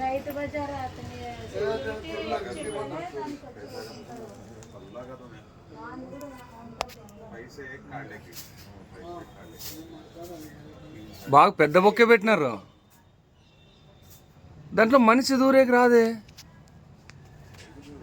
రైతు బజార్ అతని బాగా పెద్ద బొక్కే పెట్టినారు. దాంట్లో మనిషి దూరేకి రాదే.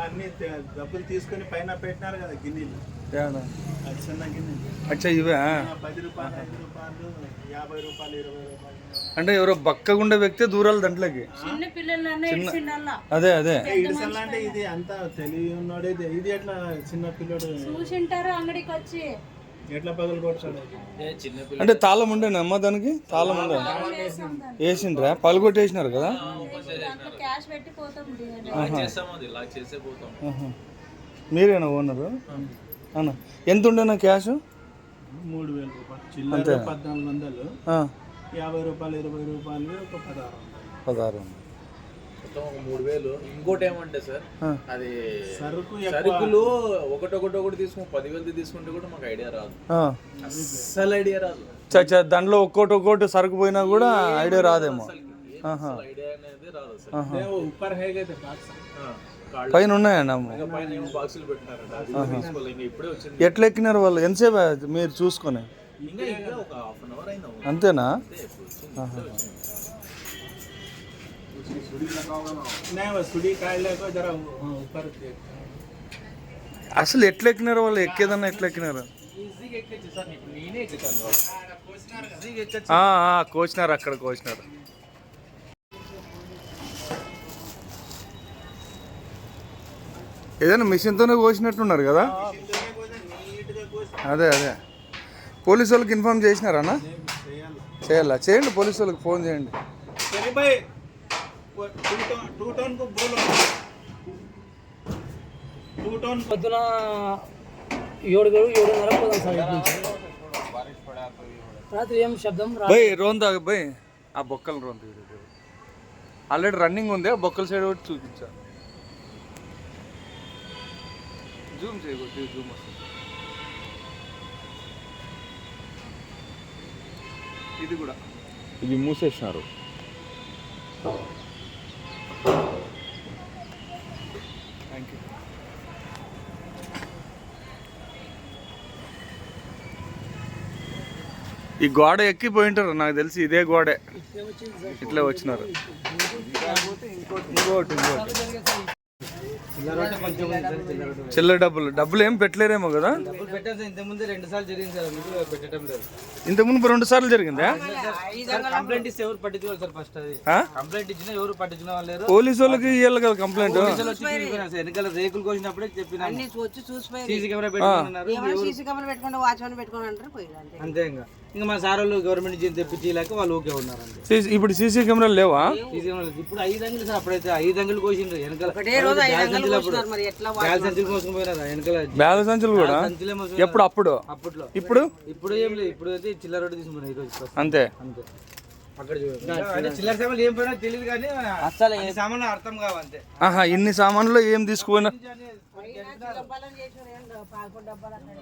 అన్ని డబ్బులు తీసుకొని పైన పెట్టినారు కదా గిన్నెలు. ఏడా? అది చిన్న గిన్నెలు అచ్చా ఇవే ఆ, పది రూపాయలు ఐదు రూపాయలు యాభై రూపాయలు ఇరవై రూపాయలు. అంటే ఎవరో బక్కగుండే వ్యక్తి దూరాలి దాంట్లోకి. చిన్న పిల్లలన్నా ఇచ్చిండల్లా అదే అదే. అంటే ఇది అంతా తెలివి ఉన్నాడు ఇది ఇది ఎట్లా చిన్న పిల్లడు? చూసింటారు అంగడికి వచ్చి ఎట్లా పగలు అంటే తాళం ఉండేనమ్మా దానికి? తాళం ఉండే. వేసిండ్రా? పలుగొట్టేసినారు కదా? దాంట్లో క్యాష్ పెట్టి పోతాం ఆహా. మీరేనా ఓనరు? అన్న ఎంత ఉండేనా క్యాష్ మూడు వేల రూపాయలు. పద్నాలుగు వందలు. ఆ, యాభై రూపాయలు ఇరవై రూపాయలు ఒక పదహారు పదహారు వందలు. మొత్తం ఒక మూడు వేలు. ఇంకోటి ఏమంటే సార్. అది సరుకు సరుకులు ఒకటి ఒకటి ఒకటి తీసుకుని పదివేలు తీసుకుంటే కూడా మాకు ఐడియా రాదు. అస్సలు ఐడియా రాదు. చ చ, దాంట్లో ఒక్కోటి ఒక్కోటి సరుకు పోయినా కూడా ఐడియా రాదేమో. ఐడియా అనేది రాదు ఉప్పర్ హైగా అయితే పైన ఉన్నాయండి ఎట్లా ఎక్కినారు వాళ్ళు? ఎంతసేపు మీరు చూసుకొని? ఇంకా ఇంకా ఒక హాఫ్ అన్ అవర్ అయింది అంతేనా? नहीं वो सुडी काढले को जरा ऊपर అసలు ఎట్లా ఎక్కినారు వాళ్ళు ఎక్కేదన్నా ఎట్లా ఎక్కినారు ఈజీగా ఎక్కొచ్చు సార్ ఇప్పుడు నేనే ఎక్కుతాను ఈజీగా ఎక్కచ్చు ఆ, ఆ, కోసినారు అక్కడ కోసినారు ఏదైనా మిషన్తోనే కోసినట్టున్నారు కదా అదే అదే పోలీసు వాళ్ళకి ఇన్ఫార్మ్ చేసినారన్నా చేయాలా చేయండి పోలీసు వాళ్ళకి ఫోన్ చేయండి టూ టౌన్ పొద్దున ఏడు ఏడున్నర పోదాం సార్ రాత్రి ఏం శబ్దం బై రోందా బై ఆ బొక్కలు రోంది ఆల్రెడీ రన్నింగ్ ఉంది ఆ బొక్కల సైడ్ ఒకటి చూపించా. జూమ్ చేయకూడదు జూమ్ వస్తుంది. ఇది కూడా. ఇది మూసేసినారు. థ్యాంక్ యూ ఈ గోడ ఎక్కిపోయింటారు నాకు తెలిసి ఇదే గోడే. ఇట్లా వచ్చినారు. ఇంకోటి ఇంకోటి. చిల్లర డబ్బులు. డబ్బులు ఏం పెట్టలేరేమో కదా? ఇంతకుముందు రెండు సార్లు జరిగింది సార్ పెట్టడం లేదు. ఇంత రెండు సార్లు జరిగిందా? సార్ కంప్లైంట్ ఇస్తే ఎవరు పట్టించుకోవాలి సార్ ఫస్ట్ అది? కంప్లైంట్ ఇచ్చినా ఎవరు వాళ్ళు పోలీసు వాళ్ళకి ఇవ్వాలి కదా కంప్లైంట్. రేకులు కోసినప్పుడే చెప్పిన. వచ్చి చూసిపోయి సీసీ కెమెరా పెట్టుకున్నారు అంతే ఇంకా. ఇంకా మా సార్ వాళ్ళు గవర్నమెంట్ నుంచి తెప్పించి లేక వాళ్ళు ఓకే ఉన్నారు సీసీ- ఇప్పుడు సీసీ కెమెరాలు లేవా? ఇప్పుడు ఐదు అంగులు సార్ అప్పుడైతే ఐదు అంగులు కోసిండ్రు. వెనకాల ఒకటే రోజు ఐదు వందలు కోస్తున్నారు మరి ఎట్లా వా- గాలి సంచులు మోసుకుని పోయినారు? వెనకాల బ్యాల సంచులు కూడా? సంచులే ఎప్పుడు? అప్పుడు? అప్పట్లో. ఇప్పుడు? ఇప్పుడు ఏం లేదు. ఇప్పుడు అయితే చిల్లర రోడ్డు తీసుకున్నాను ఈ రోజు first. అంతే. అంతే. అక్కడ చూడండి. అంటే చిల్లర సామాన్లు ఏం పోయినా తెలియదు కానీ అసలు ఏ సామాన్లు అర్థం ఆహా ఇన్ని సామాన్లు ఏం తీసుకుపోయినా? డబ్బాలని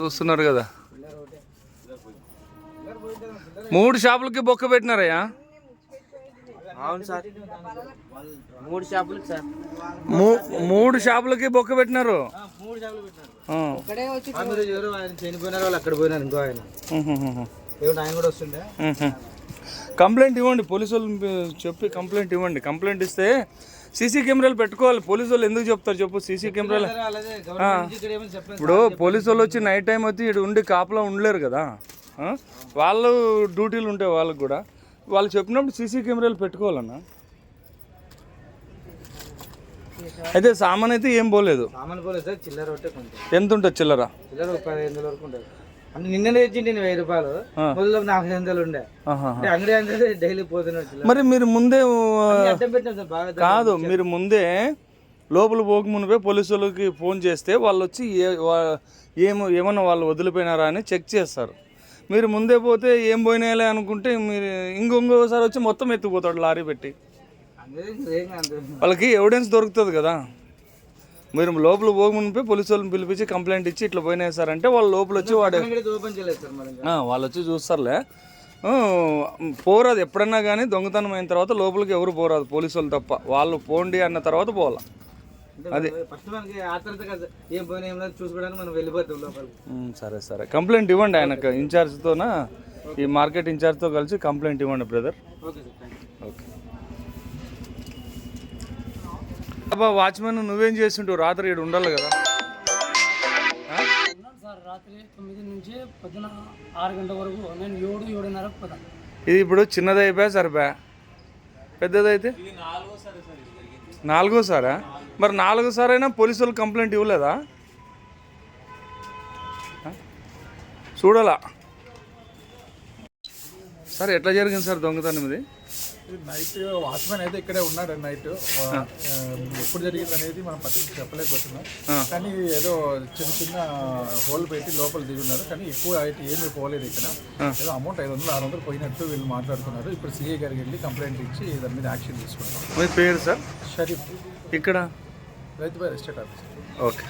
చూస్తున్నారు కదా. మూడు షాపులకి బొక్క పెట్టినారయ్యా? అవును సార్. మూడు షాపులకు సార్. మూ- మూడు షాపులకి బొక్క పెట్టినారు? మూడు షాపులు పెట్టినారు. ఆ. ఇక్కడే వచ్చి అందరూ ఎవరు ఆయన చనిపోయినారు వాళ్ళు అక్కడ పోయినారు ఇంకో ఆయన. ఆయన కూడా వస్తుండే. కంప్లైంట్ ఇవ్వండి పోలీసు వాళ్ళు చెప్పి కంప్లైంట్ ఇవ్వండి. కంప్లైంట్ ఇస్తే సీసీ కెమెరాలు పెట్టుకోవాలి. పోలీసు వాళ్ళు ఎందుకు చెప్తారు చెప్పు? సీసీ కెమెరాలు ఇప్పుడు పోలీసు వాళ్ళు వచ్చి నైట్ టైం వచ్చి ఇక్కడ ఉండి కాపలా ఉండలేరు కదా? వాళ్ళు డ్యూటీలు ఉంటాయి వాళ్ళకి కూడా. వాళ్ళు చెప్పినప్పుడు సీసీ కెమెరాలు పెట్టుకోవాలన్నా. అయితే సామాన్ అయితే ఏం పోలేదు. ఎంత ఉంటుంది చిల్లర? చిల్లర నిన్ననే తెచ్చిండి నేను వెయ్యి రూపాయలు. మొదలు ఐదు వందలు ఉండే అంగడి అంటే డైలీ. మరి మీరు ముందే కాదు మీరు ముందే లోపల పోక మునిపే పోలీసు వాళ్ళకి ఫోన్ చేస్తే వాళ్ళు వచ్చి ఏ ఏమో ఏమన్నా వాళ్ళు వదిలిపోయినారా అని చెక్ చేస్తారు మీరు ముందే పోతే ఏం పోయినాయలే అనుకుంటే మీరు ఇంకొంకోసారి వచ్చి మొత్తం ఎత్తుకుపోతాడు లారీ పెట్టి. వాళ్ళకి ఎవిడెన్స్ దొరుకుతుంది కదా మీరు లోపల పోక మునిపే పోలీసు వాళ్ళని పిలిపించి కంప్లైంట్ ఇచ్చి ఇట్లా పోయినాయి సార్ అంటే వాళ్ళు లోపల వచ్చి వాడు వాళ్ళు వచ్చి చూస్తారులే. పోరాదు ఎప్పుడన్నా కానీ దొంగతనం అయిన తర్వాత లోపలికి ఎవరు పోరాదు పోలీసు వాళ్ళు తప్ప. వాళ్ళు పోండి అన్న తర్వాత పోవాలా. ఫస్ట్ మనకి ఏం పోయినా ఏం చూసుకోవడానికి మనం వెళ్ళిపోతాం లోపలికి. ఉమ్, సరే సరే. కంప్లైంట్ ఇవ్వండి ఆయనకు. ఇన్ఛార్జ్తోన? ఈ మార్కెట్ ఇన్ఛార్జ్తో కలిసి కంప్లైంట్ ఇవ్వండి బ్రదర్. ఓకే. అబ్బా వాచ్మెన్ నువ్వేం చేస్తుంటావు? రాత్రి ఇక్కడ ఉండాలి కదా. సార్ రాత్రి తొమ్మిది నుంచి పొద్దున ఆరు గంటల వరకు. నేను ఏడు ఏడున్నరకు పోతాను ఇది ఇప్పుడు చిన్నది అయిపోయా సరిపోయా? పెద్దదైతే? నాలుగోసారా మరి నాలుగోసారి అయినా పోలీసు వాళ్ళు కంప్లైంట్ ఇవ్వలేదా? చూడాలా? సార్ ఎట్లా జరిగింది సార్ దొంగతనం ఇది? నైట్ వాచ్మెన్ అయితే ఇక్కడే ఉన్నాడు నైట్. ఎప్పుడు జరిగింది అనేది మనం పత్రిక చెప్పలేకపోతున్నాం. కానీ ఏదో చిన్న చిన్న హోల్ పెట్టి లోపల దిగి ఉన్నారు. కానీ ఎక్కువ అయితే ఏమీ పోలేదు ఇక్కడ. ఏదో అమౌంట్ ఐదు వందలు ఆరు వందలు పోయినట్టు వీళ్ళు మాట్లాడుతున్నారు. ఇప్పుడు సీఏ గారికి వెళ్ళి కంప్లైంట్ ఇచ్చి దాని మీద యాక్షన్ తీసుకుంటాం. మీ పేరు సార్? షరీఫ్. ఇక్కడ? రైతు ఎస్టేట్ ఆఫీసర్ ఓకే.